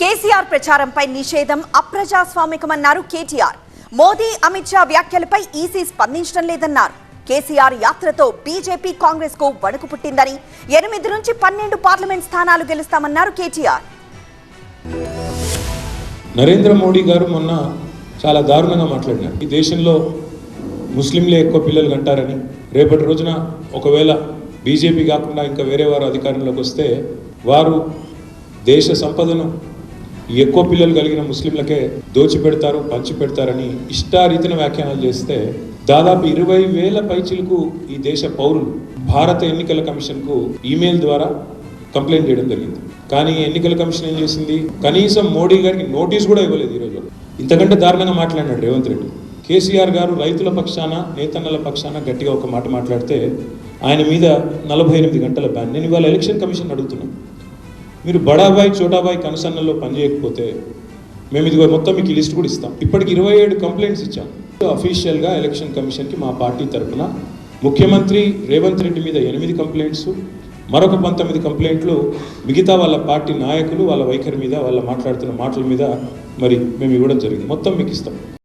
కేసీఆర్ ప్రచారంపై నిషేధం అప్రజాస్వామికమన్నారు కేటీఆర్. మోదీ అమిత్ షా వ్యాఖ్యలపై ఈసీ స్పందించడం లేదన్నారు. కేసీఆర్ యాత్రతో బీజేపీ కాంగ్రెస్కు వణుకు పుట్టిందని ఎనిమిది నుంచి పన్నెండు పార్లమెంట్ స్థానాలు గెలుస్తామన్నారు కేటీఆర్. నరేంద్ర మోడీ గారు మొన్న చాలా దారుణంగా మాట్లాడినారు. ఈ దేశంలో ముస్లింలే ఎక్కువ పిల్లలు కంటారని. రేపటి రోజున ఒకవేళ బీజేపీ కాకుండా ఇంకా వేరే వారు అధికారంలోకి వస్తే వారు దేశ సంపదను ఎక్కువ పిల్లలు కలిగిన ముస్లింలకే దోచిపెడతారు పంచి పెడతారని ఇష్టారీతిన వ్యాఖ్యానాలు చేస్తే దాదాపు ఇరవై వేల పైచిలకు ఈ దేశ పౌరులు భారత ఎన్నికల కమిషన్కు ఈమెయిల్ ద్వారా కంప్లైంట్ చేయడం జరిగింది. కానీ ఎన్నికల కమిషన్ ఏం చేసింది? కనీసం మోడీ గారికి నోటీస్ కూడా ఇవ్వలేదు ఈరోజు ఇంతకంటే దారుణంగా మాట్లాడినాడు రేవంత్ రెడ్డి. కేసీఆర్ గారు రైతుల పక్షాన నేతన్నల పక్షాన గట్టిగా ఒక మాట మాట్లాడితే ఆయన మీద నలభై ఎనిమిది గంటల బ్యాన్. నేను ఇవాళ ఎలక్షన్ కమిషన్ అడుగుతున్నాను మీరు బడాబాయ్ చోటాబాయ్ కనుసన్నల్లో పనిచేయకపోతే మేము ఇదిగో మొత్తం మీకు లిస్ట్ కూడా ఇస్తాం. ఇప్పటికి ఇరవై ఏడు కంప్లైంట్స్ ఇచ్చాం. అఫీషియల్గా ఎలక్షన్ కమిషన్కి మా పార్టీ తరఫున ముఖ్యమంత్రి రేవంత్ రెడ్డి మీద ఎనిమిది కంప్లైంట్స్ మరొక పంతొమ్మిది కంప్లైంట్లు మిగతా వాళ్ళ పార్టీ నాయకులు వాళ్ళ వైఖరి మీద వాళ్ళ మాట్లాడుతున్న మాటల మీద మరి మేము ఇవ్వడం జరిగింది. మొత్తం మీకు ఇస్తాం.